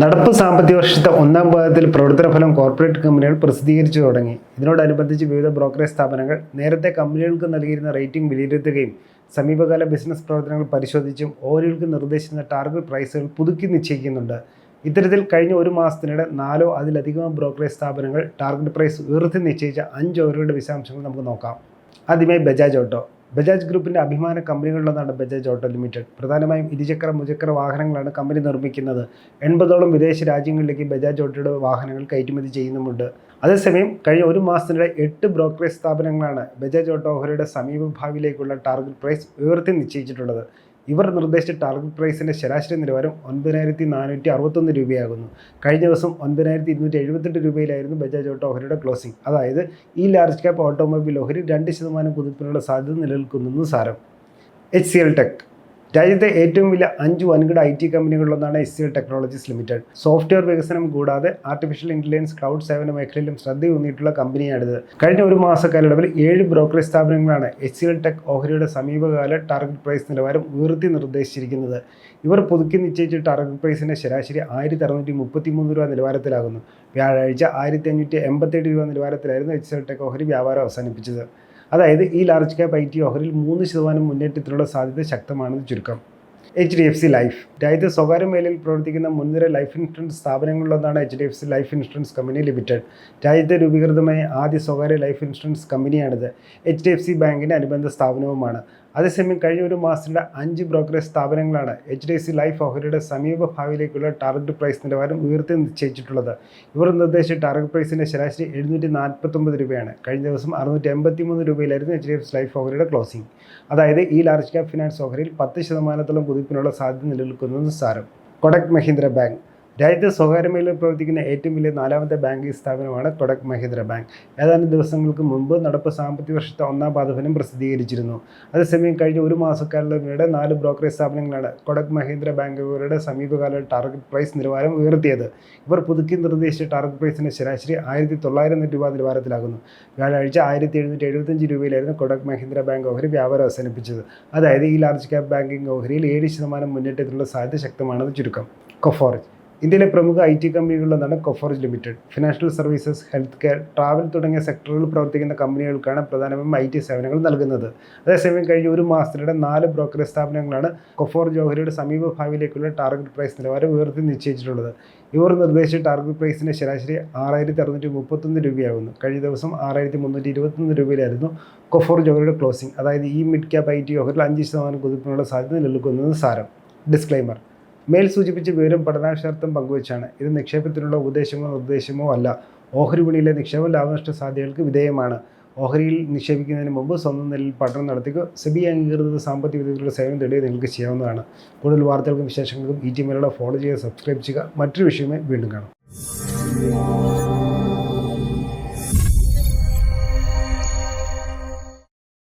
നടപ്പ് സാമ്പത്തിക വർഷത്തെ ഒന്നാം പാദത്തിൽ പ്രവർത്തന ഫലം കോർപ്പറേറ്റ് കമ്പനികൾ പ്രസിദ്ധീകരിച്ചു തുടങ്ങി. ഇതിനോടനുബന്ധിച്ച് വിവിധ ബ്രോക്കറേജ് സ്ഥാപനങ്ങൾ നേരത്തെ കമ്പനികൾക്ക് നൽകിയിരുന്ന റേറ്റിംഗ് വിലയിരുത്തുകയും സമീപകാല ബിസിനസ് പ്രവർത്തനങ്ങൾ പരിശോധിച്ചും ഓരോർക്ക് നിർദ്ദേശിക്കുന്ന ടാർഗറ്റ് പ്രൈസുകൾ പുതുക്കി നിശ്ചയിക്കുന്നുണ്ട്. ഇത്തരത്തിൽ കഴിഞ്ഞ ഒരു മാസത്തിനിടെ നാലോ അതിലധികമോ ബ്രോക്കറേജ് സ്ഥാപനങ്ങൾ ടാർഗറ്റ് പ്രൈസ് ഉയർത്തി നിശ്ചയിച്ച അഞ്ച് ഓരോയുടെ വിശദാംശങ്ങൾ നമുക്ക് നോക്കാം. ആദ്യമായി ബജാജ് ഓട്ടോ. ബജാജ് ഗ്രൂപ്പിന്റെ അഭിമാന കമ്പനികളിലൊന്നാണ് ബജാജ് ഓട്ടോ ലിമിറ്റഡ്. പ്രധാനമായും ഇരുചക്ര മുചക്ര വാഹനങ്ങളാണ് കമ്പനി നിർമ്മിക്കുന്നത്. എൺപതോളം വിദേശ രാജ്യങ്ങളിലേക്ക് ബജാജ് ഓട്ടോയുടെ വാഹനങ്ങൾ കയറ്റുമതി ചെയ്യുന്നുമുണ്ട്. അതേസമയം കഴിഞ്ഞ ഒരു മാസത്തിനിടെ എട്ട് ബ്രോക്കറേജ് സ്ഥാപനങ്ങളാണ് ബജാജ് ഓട്ടോ ഓഹരിയുടെ സമീപഭാവിയിലേക്കുള്ള ടാർഗറ്റ് പ്രൈസ് ഉയർത്തി നിശ്ചയിച്ചിട്ടുള്ളത്. ഇവർ നിർദ്ദേശിച്ച ടാർഗറ്റ് പ്രൈസിന്റെ ശരാശരി നിലവാരം ഒൻപതിനായിരത്തി നാനൂറ്റി അറുപത്തൊന്ന് രൂപയാകുന്നു. കഴിഞ്ഞ ദിവസം ഒൻപതിനായിരത്തി ഇരുന്നൂറ്റി എഴുപത്തെട്ട് രൂപയിലായിരുന്നു ബജാജ് ഓട്ടോ ഓഹരിയുടെ ക്ലോസിംഗ് അതായത് ഈ ലാർജ് ക്യാപ്പ് ഓട്ടോമൊബൈൽ ഓഹരി രണ്ട് ശതമാനം കുതിപ്പിനുള്ള സാധ്യത നിലനിൽക്കുന്നെന്ന് സാരം. എച്ച് സി എൽ ടെക് രാജ്യത്തെ ഏറ്റവും വലിയ അഞ്ച് വൻകിട I T കമ്പനികളിലൊന്നാണ് S C technologies limited. Software വികസനം കൂടാതെ ആർട്ടിഫിഷ്യൽ ഇന്റലിജൻസ് ക്ലൗഡ് സേവന മേഖലയിലും ശ്രദ്ധയൂന്നിയിട്ടുള്ള കമ്പനിയാണിത്. കഴിഞ്ഞ ഒരു മാസക്കാലയളവിൽ ഏഴ് ബ്രോക്കറേജ് സ്ഥാപനങ്ങളാണ് എച്ച് സി ടെക് ഓഹരിയുടെ സമീപകാല ടാർഗറ്റ് പ്രൈസ് നിലവാരം ഉയർത്തി നിർദ്ദേശിച്ചിരിക്കുന്നത്. ഇവർ പുതുക്കി നിശ്ചയിച്ച ടാർഗറ്റ് പ്രൈസിന്റെ ശരാശരി ആയിരത്തി അറുന്നൂറ്റി മുപ്പത്തി മൂന്ന് രൂപ നിലവാരത്തിലാകുന്നു. വ്യാഴാഴ്ച ആയിരത്തി അഞ്ഞൂറ്റി എൺപത്തേഴ് രൂപ നിലവാരത്തിലായിരുന്നു എച്ച് സി ടെക് ഓഹരി വ്യാപാരം അവസാനിപ്പിച്ചത്. അതായത് ഈ ലാർജ് ക്യാപ് ഐ ടി ഓഹരിൽ മൂന്ന് ശതമാനം മുന്നേറ്റത്തിനുള്ള സാധ്യത ശക്തമാണെന്ന് ചുരുക്കം. H D F C life രാജ്യത്തെ സ്വകാര്യ മേഖലയിൽ പ്രവർത്തിക്കുന്ന മുൻനിര life insurance സ്ഥാപനങ്ങളിലൊന്നാണ് H D F C life insurance company limited രാജ്യത്തെ രൂപീകൃതമായ ആദ്യ സ്വകാര്യ ലൈഫ് ഇൻഷുറൻസ് കമ്പനിയാണിത് എച്ച് ഡി എഫ് സി ബാങ്കിന്റെ അനുബന്ധ സ്ഥാപനവുമാണ്. അതേസമയം കഴിഞ്ഞ ഒരു മാസത്തിലെ അഞ്ച് ബ്രോക്കറേജ് സ്ഥാപനങ്ങളാണ് എച്ച് ഡി സി ലൈഫ് ഓഹരിയുടെ സമീപ ഭാവിയിലേക്കുള്ള ടാർഗറ്റ് പ്രൈസ് നിലവാരം ഉയർത്തി നിശ്ചയിച്ചിട്ടുള്ളത്. ഇവർ നിർദ്ദേശിച്ച ടാർഗറ്റ് പ്രൈസിന്റെ ശരാശരി എഴുന്നൂറ്റി നാൽപ്പത്തൊമ്പത് രൂപയാണ്. കഴിഞ്ഞ ദിവസം അറുന്നൂറ്റി എൺപത്തി മൂന്ന് രൂപയിലായിരുന്നു H D F C life ഓഹരിയുടെ closing. അതായത് ഈ ലാർജ് ക്യാപ് ഫിനാൻസ് ഓഹരിയിൽ പത്ത് ശതമാനത്തോളം കുതിപ്പിനുള്ള സാധ്യത നിലനിൽക്കുന്നതെന്ന് സാരം. കൊടക് മഹീന്ദ്ര ബാങ്ക്. രാജ്യത്തെ സ്വകാര്യ മേഖലയിൽ പ്രവർത്തിക്കുന്ന ഏറ്റവും വലിയ നാലാമത്തെ ബാങ്കിംഗ് സ്ഥാപനമാണ് കൊടക് മഹീന്ദ്ര ബാങ്ക്. ഏതാനും ദിവസങ്ങൾക്ക് മുമ്പ് നടപ്പ് സാമ്പത്തിക വർഷത്തെ ഒന്നാം പാദഫലം പ്രസിദ്ധീകരിച്ചിരുന്നു. അതേസമയം കഴിഞ്ഞ ഒരു മാസക്കാലത്തിനിടെ നാല് ബ്രോക്കറേജ് സ്ഥാപനങ്ങളാണ് കൊടക് മഹീന്ദ്ര ബാങ്കുകളുടെ സമീപകാല ടാർഗറ്റ് പ്രൈസ് നിലവാരം ഉയർത്തിയത്. ഇവർ പുതുക്കി നിർദ്ദേശിച്ച ടാർഗറ്റ് പ്രൈസിന്റെ ശരാശരി ആയിരത്തി തൊള്ളായിരം രൂപ നിലവാരത്തിലാകുന്നു. വ്യാഴാഴ്ച ആയിരത്തി എഴുന്നൂറ്റി എഴുപത്തഞ്ച് രൂപയിലായിരുന്നു കൊടക് മഹീന്ദ്ര ബാങ്ക് ഓഹരി വ്യാപാരം അവസാനിപ്പിച്ചത്. അതായത് ഈ ലാർജ് ക്യാപ് ബാങ്കിംഗ് ഓഹരിയിൽ ഏഴ് ശതമാനം മുന്നേറ്റത്തിനുള്ള സാധ്യത ശക്തമാണെന്ന് ചുരുക്കം. കൊഫോർജ് ഇന്ത്യയിലെ പ്രമുഖ I T കമ്പനികളിലൊന്നാണ് Coforge limited. Financial services health care travel തുടങ്ങിയ സെക്ടറുകളിൽ പ്രവർത്തിക്കുന്ന കമ്പനികൾക്കാണ് പ്രധാനമായും ഐ ടി സേവനങ്ങൾ നൽകുന്നത്. അതേസമയം കഴിഞ്ഞ ഒരു മാസത്തിനിടെ നാല് ബ്രോക്കറേജ് സ്ഥാപനങ്ങളാണ് കൊഫോർ ജോഹരിയുടെ സമീപ ഭാവിയിലേക്കുള്ള ടാർഗറ്റ് പ്രൈസ് നിലവാരം ഉയർത്തി നിശ്ചയിച്ചിട്ടുള്ളത്. ഇവർ നിർദ്ദേശിച്ച ടാർഗറ്റ് പ്രൈസിന്റെ ശരാശരി ആറായിരത്തി അറുന്നൂറ്റി മുപ്പത്തൊന്ന് രൂപയാകുന്നു കഴിഞ്ഞ ദിവസം ആറായിരത്തി മുന്നൂറ്റി ഇരുപത്തൊന്ന് രൂപയിലായിരുന്നു കൊഫോർ ജോഹരിയുടെ ക്ലോസിംഗ് അതായത് ഈ മിഡ് ക്യാപ് ഐ ടി ഓഹരിൽ അഞ്ച് ശതമാനം കുതിപ്പിനുള്ള സാധ്യത നിലനിൽക്കുന്നത് സാരം. ഡിസ്ക്ലൈമർ മേൽ സൂചിപ്പിച്ച വിവരം പഠനാശാർത്ഥം പങ്കുവച്ചാണ്. ഇത് നിക്ഷേപത്തിനുള്ള ഉപദേശമോ നിർദ്ദേശമോ അല്ല. ഓഹരി വിപണിയിലെ നിക്ഷേപ ലാഭനഷ്ട സാധ്യതകൾക്ക് വിധേയമാണ്. ഓഹരിയിൽ നിക്ഷേപിക്കുന്നതിന് മുമ്പ് സ്വന്തം നിലയിൽ പഠനം നടത്തി സെബി അംഗീകൃത സാമ്പത്തിക വിദഗ്ധരുടെ സേവനം തേടി നിങ്ങൾക്ക് ചെയ്യാവുന്നതാണ്. കൂടുതൽ വാർത്തകൾക്കും വിശേഷങ്ങൾക്കും ഈ ടി ഫോളോ ചെയ്യുക സബ്സ്ക്രൈബ് ചെയ്യുക. മറ്റൊരു വിഷയമേ വീണ്ടും കാണാം.